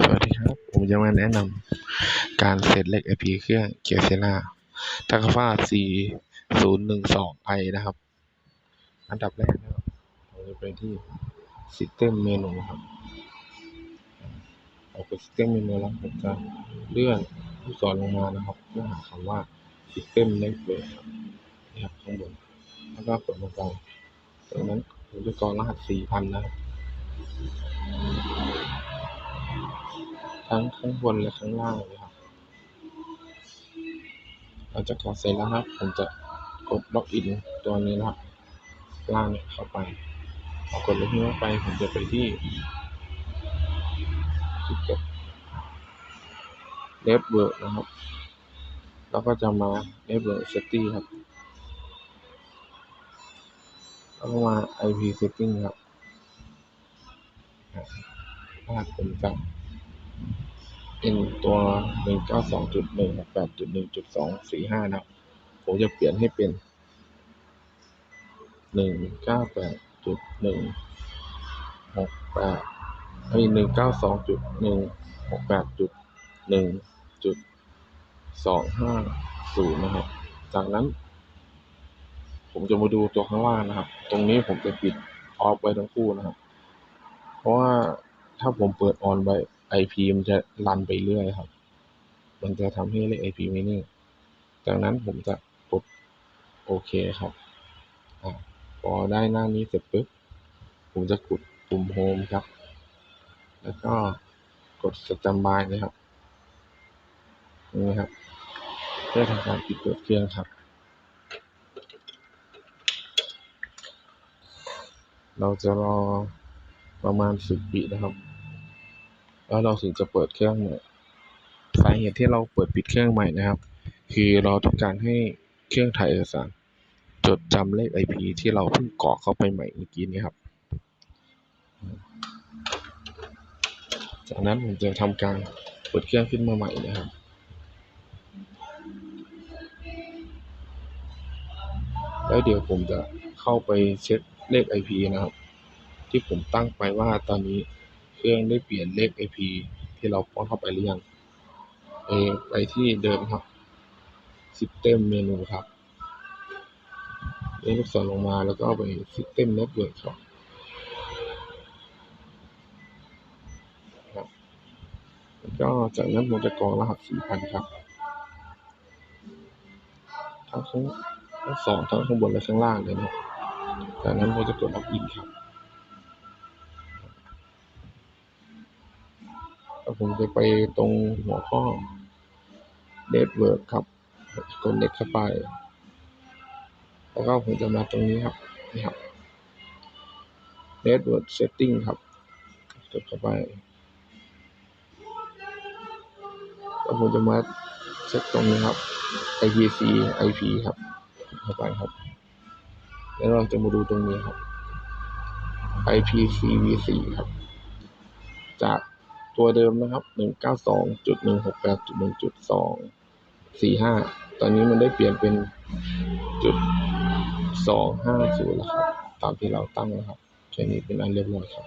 สวัสดีครับ ผมจะมาแนะนำการเซตเลข IP เครื่องเกียร์เซล่าทักฟ้า 4012i นะครับ อันดับแรกนะครับเราจะไปที่ System Menu ครับ ออกไป System Menu แล้วผมจะเลื่อนลูกศรลงมานะครับเพื่อหาคำว่า System Network ครับนี่ครับข้างบน แล้วก็กดลงไปจากนั้นผมจะกรอกรหัส 4,000 นะครับ ทั้งข้างบนและข้างล่างเลยครับหลังจากกรเสร็จแล้วครับ ผมจะกดล็อกอินตัวนี้นะครับล่างเนี่ยเข้าไปพอกดล็อกอินเข้าไป ผมจะไปที่ที่เกดเดฟเวิร์กนะครับ แล้วก็จะมาเดฟเวิร์กเซตติ้งครับแล้วก็มา IP setting ครับรหัสผมจะ เป็นตัว 192.168.1.245 นะครับผมจะเปลี่ยนให้เป็น 198.168ไอ้192.168.1.250 นะครับ จากนั้น ผมจะมาดูตัวข้างล่างนะครับ ตรงนี้ผมจะปิดออฟไว้ทั้งคู่นะครับ เพราะว่าถ้าผมเปิดออนไว้ IP มันจะรันไปเรื่อยครับ มันจะทำให้เลข IP ไม่นิ่งจากนั้นผมจะกดโอเคครับอ่าพอได้หน้านี้เสร็จปุ๊บ ผมจะกดปุ่มโฮมครับ แล้วก็กดสแตนบายนะครับนี่ครับ เพื่อทำการปิดเปิดเครื่องครับ เราจะรอประมาณสิบวินะครับ แล้วเราถึงจะเปิดเครื่องใหม่สาเหตุที่เราเปิดปิดเครื่องใหม่นะครับ คือเราต้องการให้เครื่องถ่ายเอกสาร จดจำเลข IP ที่เราเพิ่งกรอกเข้าไปใหม่เมื่อกี้นี้ครับ จากนั้นผมจะทำการเปิดเครื่องขึ้นมาใหม่นะครับแล้วเดี๋ยวผมจะเข้าไปเช็คเลข IP นะครับ ที่ผมตั้งไปว่าตอนนี้ เครื่องได้เปลี่ยนเลข IP ที่เราป้อนเข้าไปหรือยังไปไปที่เดิมครับ System Menu ครับเลื่อนลูกศรลงมาแล้วก็ไป System Network ครับครับแล้วก็จากนั้นผมจะกรอกรหัส4,000 ครับทั้งข้างทั้งสองทั้งข้างบนและข้างล่างเลยนะจากนั้นผมจะกดล็อกอินครับ แล้วผมจะไปตรงหัวข้อ Network ครับกดเน็ตเข้าไป แล้วก็ผมจะมาตรงนี้ครับนี่ครับ Network Setting ครับกดเข้าไปแล้วผมจะมาเช็คตรงนี้ครับ IPC IP ครับเข้าไปครับ แล้วเราจะมาดูตรงนี้ครับ IPCV4 ครับ จาก ตัวเดิมนะครับ 192.168.1.245 ตอนนี้มันได้เปลี่ยนเป็นจุด250แล้วครับ ตามที่เราตั้งนะครับแค่นี้เป็นอันเรียบร้อยครับ